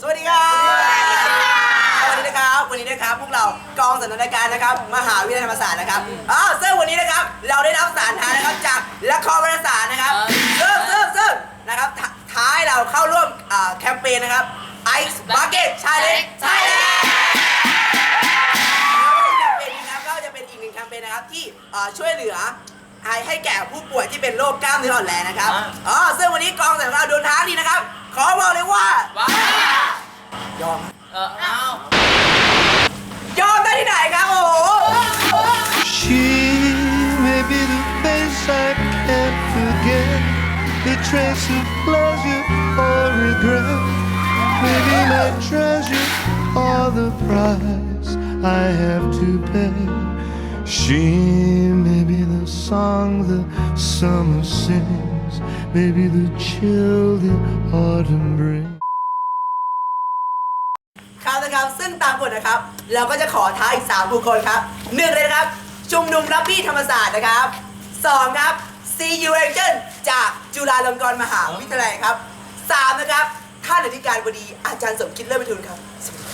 สวัสดีครับวันนี้นะครับ วันนี้นะครับพวกเรากองสันทนาการนะครับ มหาวิทยาลัยธรรมศาสตร์นะครับอ้าวซึ่งวันนี้นะครับ เราได้รับสารทานนะครับจากละครวารสารนะครับซึ่งซึ่งซึ่งนะครับทท้ายเราเข้าร่วมอ่าแคมเปญนะครับ Ice Bucket Challenge Thailand แคมเปญนี้นะครับก็จะเป็นอีกหนึ่งแคมเปญนะครับที่เอ่อช่วยเหลือให้ให้แก่ผู้ป่วยที่เป็นโรคกล้ามเนื้ออ่อนแรงนะครับอ่าอ๋อซึ่งวันนี้กองสันทนาการโดนท้านี้นะครับ เออเอา ยอมได้ที่ไหนครับโอ้โห She may be the face I can't forget, the trace of pleasure or regret. Maybe my treasure or the price I have to pay. She may be the song the summer sings, maybe the chill the autumn brings. ครับนะครับ ซึ่งตามกฎนะครับ เราก็จะขอท้าอีก 3 บุคคลครับหนึ่งเลยนะครับชุมนุมรับบี้ธรรมศาสตร์นะครับสองครับ CU Angel จากจุฬาลงกรณ์มหาวิทยาลัยครับสามนะครับท่านอธิการบดีอาจารย์สมคิดเลิศประทุนครับสวัสดี